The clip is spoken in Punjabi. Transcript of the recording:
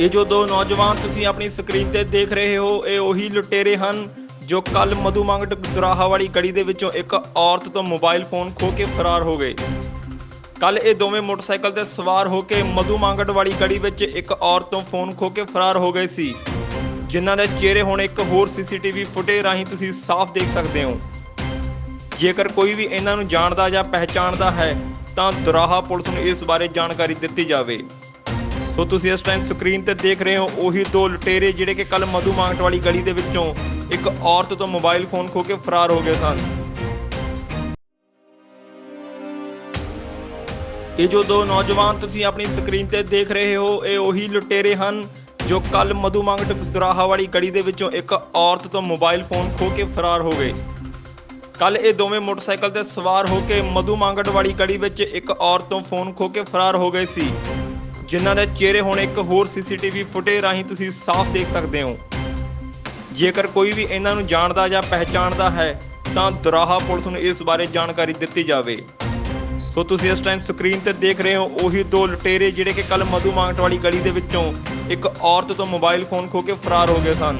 ਇਹ ਜੋ ਦੋ ਨੌਜਵਾਨ ਤੁਸੀਂ ਆਪਣੀ ਸਕਰੀਨ ਤੇ ਦੇਖ ਰਹੇ ਹੋ, ਇਹ ਉਹੀ ਲੁਟੇਰੇ ਹਨ ਜੋ ਕੱਲ ਮਧੂਮੰਗਟ ਦੁਰਾਹਾ ਵਾਲੀ ਗਲੀ ਦੇ ਵਿੱਚੋਂ ਇੱਕ ਔਰਤ ਤੋਂ ਮੋਬਾਈਲ ਫੋਨ ਖੋ ਕੇ ਫਰਾਰ ਹੋ ਗਏ। ਕੱਲ ਇਹ ਦੋਵੇਂ ਮੋਟਰਸਾਈਕਲ ਤੇ ਸਵਾਰ ਹੋ ਕੇ ਮਧੂਮੰਗਟ ਵਾਲੀ ਗਲੀ ਵਿੱਚ ਇੱਕ ਔਰਤ ਤੋਂ ਫੋਨ ਖੋ ਕੇ ਫਰਾਰ ਹੋ ਗਏ ਸੀ। ਜਿਨ੍ਹਾਂ ਦੇ ਚਿਹਰੇ ਹੁਣ ਇੱਕ ਹੋਰ ਸੀਸੀਟੀਵੀ ਫੁਟੇਜ ਰਾਹੀਂ ਤੁਸੀਂ ਸਾਫ਼ ਦੇਖ ਸਕਦੇ ਹੋ। ਜੇਕਰ ਕੋਈ ਵੀ ਇਹਨਾਂ ਨੂੰ ਜਾਣਦਾ ਜਾਂ ਪਹਿਚਾਣਦਾ ਹੈ, ਤਾਂ ਦੁਰਾਹਾ ਪੁਲਿਸ ਨੂੰ ਇਸ ਬਾਰੇ ਜਾਣਕਾਰੀ ਦਿੱਤੀ ਜਾਵੇ। ਸੋ ਤੁਸੀਂ ਇਸ ਟਾਈਮ ਸਕਰੀਨ ਤੇ ਦੇਖ ਰਹੇ ਹੋ ਉਹੀ ਦੋ ਲੁਟੇਰੇ ਜਿਹੜੇ ਕਿ ਕੱਲ ਮਧੂ ਮਾਂਗਟ ਵਾਲੀ ਗਲੀ ਦੇ ਵਿੱਚੋਂ ਇੱਕ ਔਰਤ ਤੋਂ ਮੋਬਾਈਲ ਫੋਨ ਖੋ ਕੇ ਫਰਾਰ ਹੋ ਗਏ ਸਨ। ਇਹ ਜੋ ਦੋ ਨੌਜਵਾਨ ਤੁਸੀਂ ਆਪਣੀ ਸਕਰੀਨ ਤੇ ਦੇਖ ਰਹੇ ਹੋ, ਇਹ ਉਹੀ ਲੁਟੇਰੇ ਹਨ ਜੋ ਕੱਲ ਮਧੂ ਮਾਂਗਟ ਦੁਰਾਹਾ ਵਾਲੀ ਗਲੀ ਦੇ ਵਿੱਚੋਂ ਇੱਕ ਔਰਤ ਤੋਂ ਮੋਬਾਈਲ ਫੋਨ ਖੋ ਕੇ ਫਰਾਰ ਹੋ ਗਏ। ਕੱਲ ਇਹ ਦੋਵੇਂ ਮੋਟਰਸਾਈਕਲ ਤੇ ਸਵਾਰ ਹੋ ਕੇ ਮਧੂ ਮਾਂਗਟ ਵਾਲੀ ਗਲੀ ਵਿੱਚ ਇੱਕ ਔਰਤ ਤੋਂ ਫੋਨ ਖੋ ਕੇ ਫਰਾਰ ਹੋ ਗਏ ਸੀ। ਜਿਨ੍ਹਾਂ ਦੇ ਚਿਹਰੇ ਹੁਣ ਇੱਕ ਹੋਰ ਸੀਸੀਟੀਵੀ ਫੁਟੇਜ ਰਾਹੀਂ ਤੁਸੀਂ ਸਾਫ਼ ਦੇਖ ਸਕਦੇ ਹੋ। ਜੇਕਰ ਕੋਈ ਵੀ ਇਹਨਾਂ ਨੂੰ ਜਾਣਦਾ ਜਾਂ ਪਹਿਚਾਣਦਾ ਹੈ, ਤਾਂ ਦੁਰਾਹਾ ਪੁਲਿਸ ਨੂੰ ਇਸ ਬਾਰੇ ਜਾਣਕਾਰੀ ਦਿੱਤੀ ਜਾਵੇ। ਸੋ ਤੁਸੀਂ ਇਸ ਟਾਈਮ ਸਕਰੀਨ ਤੇ ਦੇਖ ਰਹੇ ਹੋ, ਉਹੀ ਦੋ ਲੁਟੇਰੇ ਜਿਹੜੇ ਕਿ ਕੱਲ ਮਧੂ ਮਾਂਗਟ ਵਾਲੀ ਗਲੀ ਦੇ ਵਿੱਚੋਂ ਇੱਕ ਔਰਤ ਤੋਂ ਮੋਬਾਈਲ ਫੋਨ ਖੋ ਕੇ ਫਰਾਰ ਹੋ ਗਏ ਸਨ।